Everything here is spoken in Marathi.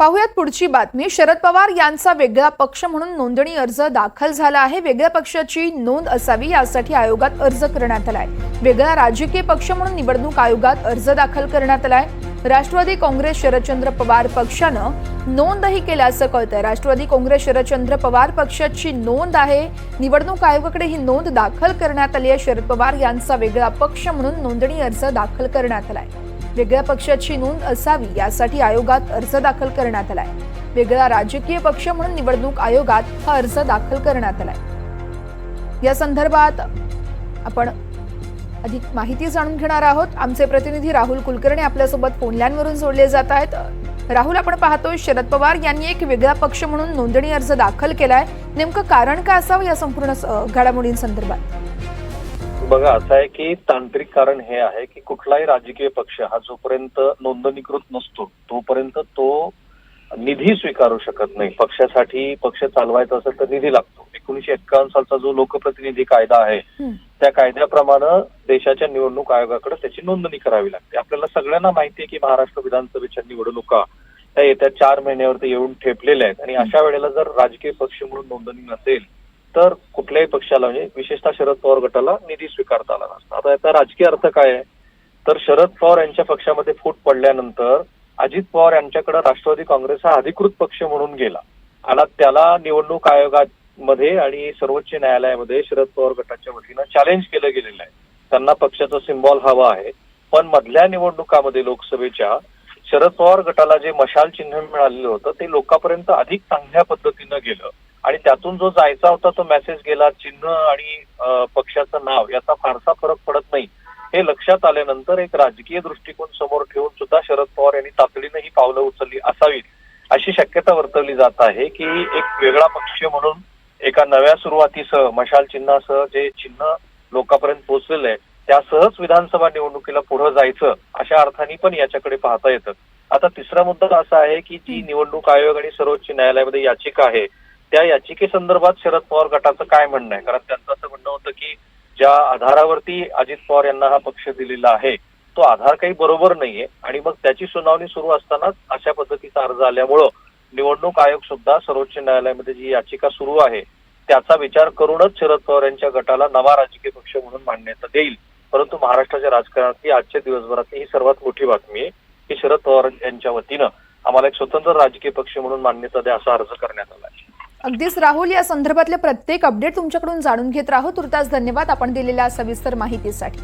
पाहुयात पुढची बातमी. शरद पवार यांचा वेगळा पक्ष म्हणून नोंदणी अर्ज दाखल झाला आहे. वेगळ्या पक्षाची नोंद असावी यासाठी आयोगात अर्ज करण्यात आलाय. वेगळा राजकीय पक्ष म्हणून निवडणूक आयोगात अर्ज दाखल करण्यात आलाय. राष्ट्रवादी काँग्रेस शरदचंद्र पवार पक्षानं नोंदही केल्याचं कळतंय. राष्ट्रवादी काँग्रेस शरदचंद्र पवार पक्षाची नोंद आहे. निवडणूक आयोगाकडे ही नोंद दाखल करण्यात आली आहे. शरद पवार यांचा वेगळा पक्ष म्हणून नोंदणी अर्ज दाखल करण्यात आलाय. वेगळ्या पक्षाची नोंद असावी यासाठी आयोगात अर्ज दाखल करण्यात आलाय. वेगळा राजकीय पक्ष म्हणून निवडणूक आयोगात हा अर्ज दाखल करण्यात आलाय. या संदर्भात आपण अधिक माहिती जाणून घेणार आहोत. आमचे प्रतिनिधी राहुल कुलकर्णी आपल्यासोबत फोनलाईनवरून जोडले जात आहेत. राहुल आपण पाहतोय शरद पवार यांनी एक वेगळा पक्ष म्हणून नोंदणी अर्ज दाखल केलाय. नेमकं कारण काय असावं या संपूर्ण अ, घडामोडींसंदर्भात? बघा असं आहे की तांत्रिक कारण हे आहे की कुठलाही राजकीय पक्ष हा जोपर्यंत नोंदणीकृत नसतो तोपर्यंत तो निधी स्वीकारू शकत नाही. पक्षासाठी पक्ष चालवायचा असेल तर निधी लागतो. एकोणीशे एक्कावन्न सालचा जो लोकप्रतिनिधी कायदा आहे. त्या कायद्याप्रमाणे देशाच्या निवडणूक आयोगाकडे त्याची नोंदणी करावी लागते. आपल्याला सगळ्यांना माहिती आहे की महाराष्ट्र विधानसभेच्या निवडणुका त्या येत्या चार महिन्यावरती येऊन ठेपलेल्या आहेत. आणि अशा वेळेला जर राजकीय पक्ष म्हणून नोंदणी नसेल तर कुठल्याही पक्षाला म्हणजे विशेषतः शरद पवार गटाला निधी स्वीकारता आला नसता. आता याचा राजकीय अर्थ काय आहे? तर शरद पवार यांच्या पक्षामध्ये फूट पडल्यानंतर अजित पवार यांच्याकडे राष्ट्रवादी काँग्रेस हा अधिकृत पक्ष म्हणून गेला. आणि त्याला निवडणूक आयोगामध्ये आणि सर्वोच्च न्यायालयामध्ये शरद पवार गटाच्या वतीनं चॅलेंज केलं गेलेलं आहे. त्यांना पक्षाचं सिम्बॉल हवा आहे. पण मधल्या निवडणुकामध्ये लोकसभेच्या शरद पवार गटाला जे मशाल चिन्ह मिळालेलं होतं ते लोकांपर्यंत अधिक चांगल्या पद्धतीनं गेलं. आणि त्यातून जो जायचा होता तो मेसेज गेला चिन्ह आणि पक्षाचं नाव याचा फारसा फरक पडत नाही. हे लक्षात आल्यानंतर एक राजकीय दृष्टिकोन समोर ठेवून सुद्धा शरद पवार यांनी तातडीनं ही पावलं उचलली असावीत. अशी शक्यता वर्तवली जात आहे की एक वेगळा पक्ष म्हणून एका नव्या सुरुवातीसह मशाल चिन्हासह जे चिन्ह लोकांपर्यंत पोहोचलेलं आहे त्यासहच विधानसभा निवडणुकीला पुढे जायचं अशा अर्थाने पण याच्याकडे पाहता येतं. आता तिसरा मुद्दा असा आहे की जी निवडणूक आयोग आणि सर्वोच्च न्यायालयामध्ये याचिका आहे त्या याचिकेसंदर्भात शरद पवार गटाचं काय म्हणणं आहे? कारण त्यांचं असं म्हणणं होतं की ज्या आधारावरती अजित पवार यांना हा पक्ष दिलेला आहे तो आधार काही बरोबर नाहीये आणि मग त्याची सुनावणी सुरू असतानाच अशा पद्धतीचा अर्ज आल्यामुळं निवडणूक आयोग सुद्धा सर्वोच्च न्यायालयामध्ये जी याचिका सुरू आहे त्याचा विचार करूनच शरद पवार यांच्या गटाला नवा राजकीय पक्ष म्हणून मान्यता देईल. परंतु महाराष्ट्राच्या राजकारणातली आजच्या दिवसभरातली ही सर्वात मोठी बातमी आहे की शरद पवार यांच्या वतीनं आम्हाला एक स्वतंत्र राजकीय पक्ष म्हणून मान्यता द्या असा अर्ज करण्यात आला आहे अगदीच राहुल या संदर्भातले प्रत्येक अपडेट तुमच्याकडून जाणून घेत राहू. तुर्तास धन्यवाद आपण दिलेल्या सविस्तर माहितीसाठी.